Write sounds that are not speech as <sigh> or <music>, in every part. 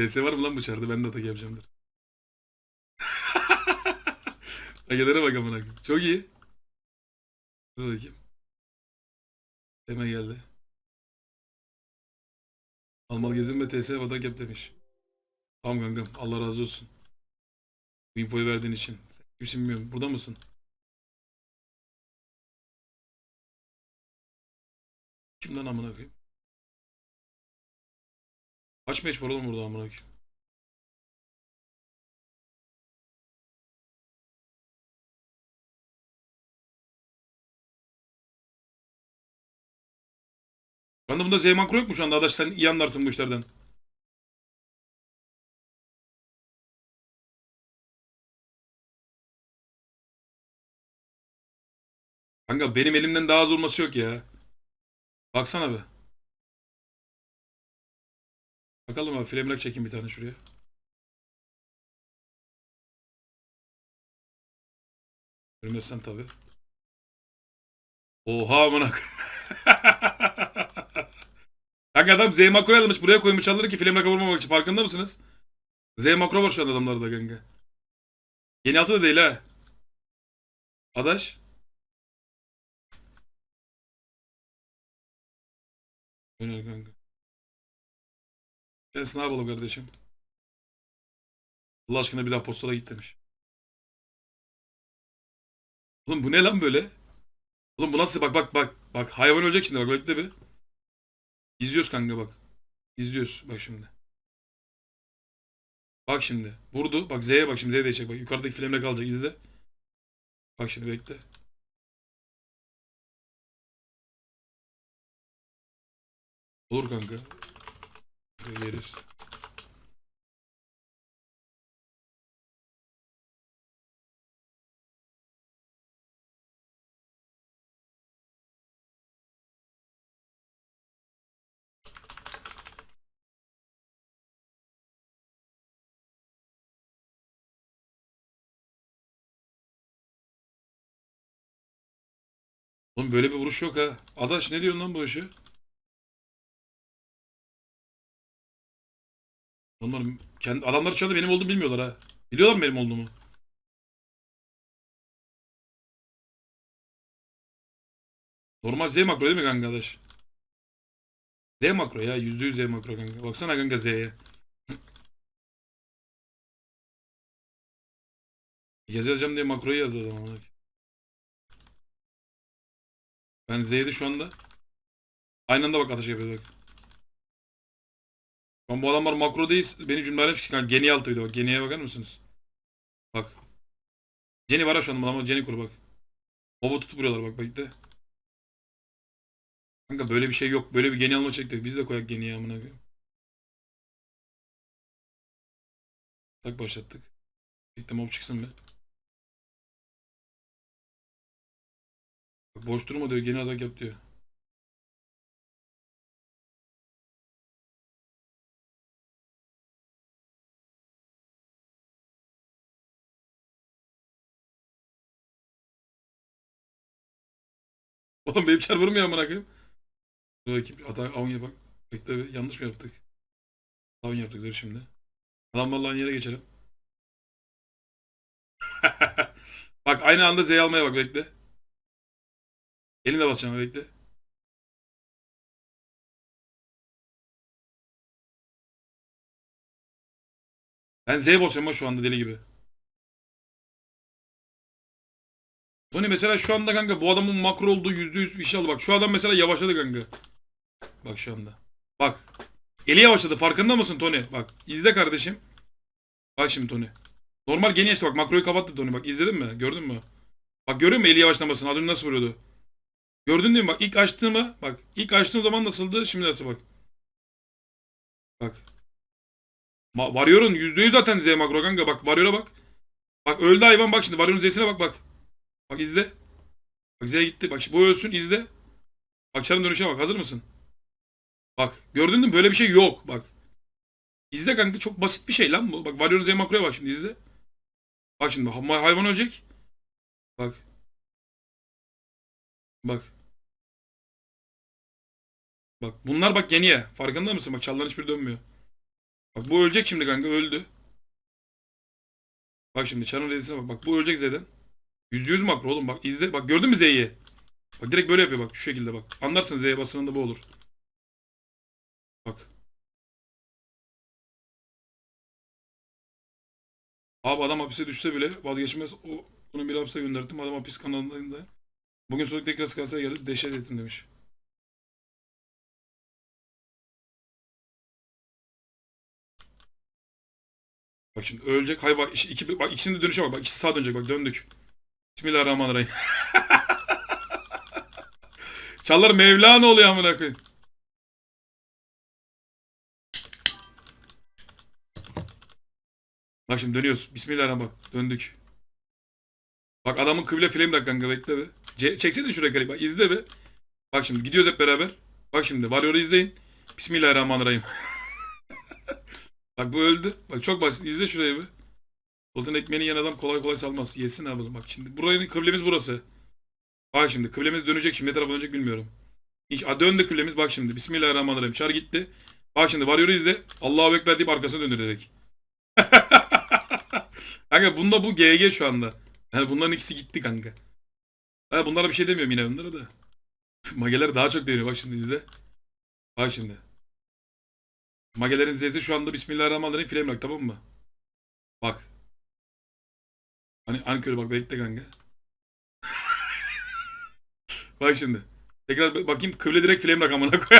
PS var mı lan bu çarda? Ben de atak yapacağım dur. <laughs> Hareketlere bak amına. Çok iyi. Dur bakayım. Hemen geldi. Almal gezin ve TS vadak yap demiş. Tamam kankam. Allah razı olsun. Bu verdiğin için. Sen kimsin bilmiyorum. Burada mısın? Kimden amına koyayım? Kaç meç var oğlum burada amına koyayım? Ben de bunda Z makro yok mu şu anda? Adaş sen iyi anlarsın bu işlerden. Kanka benim elimden daha az olması yok ya. Baksana be. Bakalım abi flemlak çekeyim bir tane şuraya. Görmezsem tabii. Oha amına. <laughs> Kanka adam Z makro almış buraya koymuş alır ki flemlaka vurmamak için farkında mısınız? Z makro var şu an adamlarda kanka. Yeni altı da değil ha. Adaş. Öyle kanka. Ben ne yapalım kardeşim? Allah aşkına bir daha postala git demiş. Oğlum bu ne lan böyle? Oğlum bu nasıl bak bak bak. Bak hayvan ölecek şimdi bak bekle bir. İzliyoruz kanka bak. İzliyoruz bak şimdi. Bak şimdi. Vurdu. Bak Z'ye bak şimdi Z'ye değecek bak. Yukarıdaki filmle kalacak izle. Bak şimdi bekle. Olur kanka. Yeriz. Oğlum böyle bir vuruş yok ha. Adaş ne diyorsun lan bu işi? Onlar kendi adamlar şu anda benim olduğumu bilmiyorlar ha. Biliyorlar mı benim olduğumu? Normal Z makro değil mi kanka adaş? Z makro ya. %100 Z makro kanka. Baksana kanka Z'ye. <clears throat> Yaz yazacağım diye makroyu yaz adam amına koyayım. Ben Z'de şu anda aynı anda bak atış yapıyor bak. Lan bu adamlar makro değil. Beni cümlelerim ki kanka geni altı bir de bak. Geniye bakar mısınız? Bak. Geni var ha şu Geni kur bak. Baba tutup vuruyorlar bak bak de. Kanka böyle bir şey yok. Böyle bir geni alma çektik. Biz de koyak geniye amına koyayım. Tak başlattık. Bekle mob çıksın be. Boş durma diyor. Geni atak yap diyor. Oğlum benim çar vurmuyor amına koyayım. Dur bakayım. Hata avnya bak. Bekle yanlış mı yaptık? Avnya yaptık dur şimdi. Adam vallahi yere geçelim. <laughs> bak aynı anda Z almaya bak bekle. Elinle basacağım bekle. Ben Z basıyorum şu anda deli gibi. Tony mesela şu anda kanka bu adamın makro olduğu %100 bir şey aldı. Bak şu adam mesela yavaşladı kanka. Bak şu anda. Bak. Eli yavaşladı farkında mısın Tony? Bak izle kardeşim. Bak şimdi Tony. Normal geniş işte bak makroyu kapattı Tony. Bak izledin mi? Gördün mü? Bak görüyor musun eli yavaşlamasını? Önce nasıl vuruyordu? Gördün değil mi? Bak ilk açtığımı bak ilk açtığım zaman nasıldı? Şimdi nasıl bak. Bak. Ma Warrior'un %100 zaten Z makro kanka. Bak Warrior'a bak. Bak öldü hayvan bak şimdi. Warrior'un Z'sine bak bak. Bak izle. Bak Z'ye gitti. Bak bu ölsün izle. Bak çarın dönüşüne bak. Hazır mısın? Bak gördün mü? Böyle bir şey yok. Bak. İzle kanka çok basit bir şey lan bu. Bak Warrior'un Z makroya bak şimdi izle. Bak şimdi hay- hayvan ölecek. Bak. Bak. Bak bunlar bak yeniye. Farkında mısın? Bak çallar hiçbiri dönmüyor. Bak bu ölecek şimdi kanka öldü. Bak şimdi çarın rezisine bak. Bak bu ölecek Z'den. Yüzde yüz makro oğlum bak izle. Bak gördün mü Z'yi? Bak direkt böyle yapıyor bak şu şekilde bak. Anlarsın Z'ye basınında bu olur. Bak. Abi adam hapise düşse bile vazgeçmez. O, onu bir hapse gönderdim. Adam hapis kanalında. Bugün sonra tekrar sıkıntıya geldi. Dehşet ettim demiş. Bak şimdi ölecek. Hayır bak, iki, bak ikisinin de dönüşe bak. Bak ikisi sağa dönecek bak döndük. Bismillahirrahmanirrahim. Çallar Mevlana oluyor amına koyayım. Bak şimdi dönüyoruz. Bismillahirrahmanirrahim bak. Döndük. Bak adamın kıble flame bak kanka bekle be. Ce çeksene şuraya kare bak izle be. Bak şimdi gidiyoruz hep beraber. Bak şimdi Warrior'u izleyin. Bismillahirrahmanirrahim. <laughs> bak bu öldü. Bak çok basit. İzle şurayı be. Sultan ekmeğini yiyen adam kolay kolay salmaz. Yesin abi. oğlum. Bak şimdi burayın kıblemiz burası. Bak şimdi kıblemiz dönecek şimdi ne tarafa dönecek bilmiyorum. Hiç, a, döndü kıblemiz bak şimdi. Bismillahirrahmanirrahim. Çar gitti. Bak şimdi Warrior'u izle. Allahu Ekber deyip arkasına döndür dedik. <laughs> kanka bunda bu GG şu anda. Yani bunların ikisi gitti kanka. Ha, bunlara bir şey demiyorum yine bunlara da. <laughs> Mageler daha çok deniyor bak şimdi izle. Bak şimdi. Magelerin Z'si şu anda Bismillahirrahmanirrahim flame lock tamam mı? Bak. Hani ankörü bak bekle kanka. bak şimdi. Tekrar bak- bakayım kıble direkt flame lock amına koy.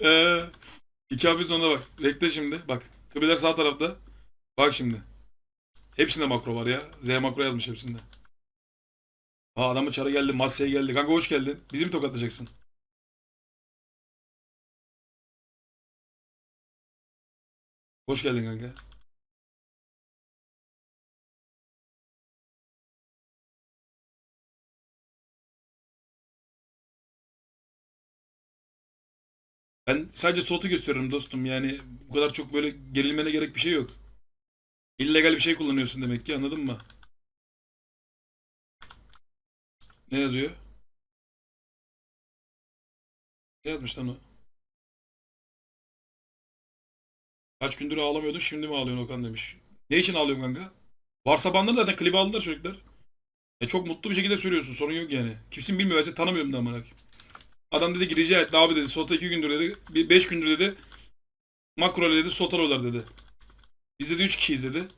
Eee <laughs> iki hafif sonra bak. Bekle şimdi. Bak. Kıbleler sağ tarafta. Bak şimdi. Hepsinde makro var ya. Z makro yazmış hepsinde. Ha adamın çarı geldi. Masya'ya geldi. Kanka hoş geldin. Bizi mi tokatlayacaksın? Hoş geldin kanka. Ben sadece slotu gösteriyorum dostum. Yani bu kadar çok böyle gerilmene gerek bir şey yok. İllegal bir şey kullanıyorsun demek ki anladın mı? Ne yazıyor? Ne yazmış lan o? Kaç gündür ağlamıyordun şimdi mi ağlıyorsun Okan demiş. Ne için ağlıyorsun kanka? Varsa bandır zaten klibi aldılar çocuklar. E çok mutlu bir şekilde söylüyorsun sorun yok yani. Kimsin bilmiyor tanımıyorum da amına. Adam dedi ki rica etti abi dedi slota 2 gündür dedi. 5 gündür dedi. Makro dedi slot alıyorlar dedi. Biz dedi 3 kişiyiz dedi.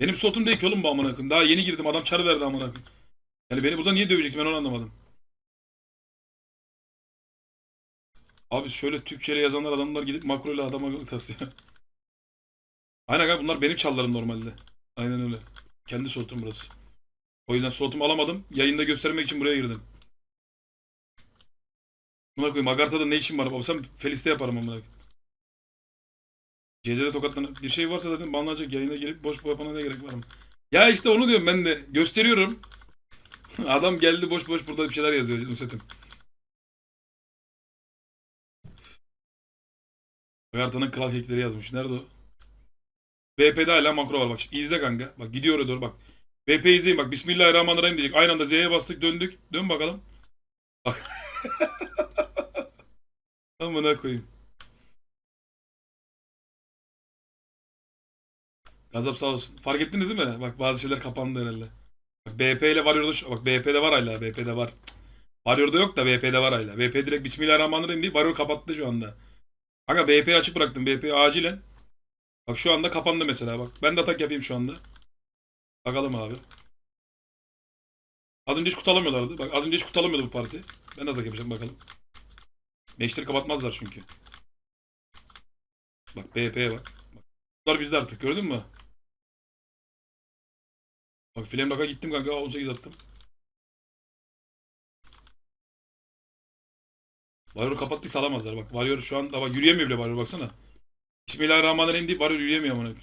Benim slotum değil ki oğlum bu amına koyayım. Daha yeni girdim adam çarı verdi amına koyayım. Yani beni burada niye dövecekti ben onu anlamadım. Abi şöyle Türkçe'yle yazanlar adamlar gidip makro ile adama tasıyor. <laughs> Aynen abi bunlar benim çallarım normalde. Aynen öyle. Kendi slotum burası. O yüzden slotumu alamadım. Yayında göstermek için buraya girdim. Buna koyayım. Agartha'da ne işim var? Olsam Felis'te yaparım amına koyayım. CZ'de tokatlanan bir şey varsa zaten banlanacak yayına gelip boş yapana ne gerek var mı? Ya işte onu diyorum ben de. Gösteriyorum. <laughs> Adam geldi boş boş burada bir şeyler yazıyor Nusret'im. Agartha'nın kral kekleri yazmış. Nerede o? VP'de hala makro var bak. Şimdi izle kanka. Bak gidiyor oraya doğru bak. VP izleyin bak. Bismillahirrahmanirrahim diyecek. Aynı anda Z'ye bastık döndük. Dön bakalım. Bak. <laughs> Amına koyayım. Gazap sağ olsun. Fark ettiniz değil mi? Bak bazı şeyler kapandı herhalde. Bak BP ile Warrior'da şu- bak BP'de var hala. BP'de var. Warrior'da yok da BP'de var hala. BP direkt Bismillahirrahmanirrahim deyip Warrior kapattı şu anda. Kanka BP'yi açık bıraktım. BP acilen. Bak şu anda kapandı mesela bak. Ben de atak yapayım şu anda. Bakalım abi. Az önce hiç kutu alamıyorlardı. Bak az önce hiç kutu alamıyordu bu parti. Ben de atak yapacağım bakalım. Meşleri kapatmazlar çünkü. Bak BP'ye bak. bak. Bunlar bizde artık gördün mü? Bak Flame Lock'a gittim kanka 18 attım. Warrior kapattıysa alamazlar bak. Warrior şu an bak yürüyemiyor bile Warrior baksana. Bismillahirrahmanirrahim deyip Warrior yürüyemiyor amına. I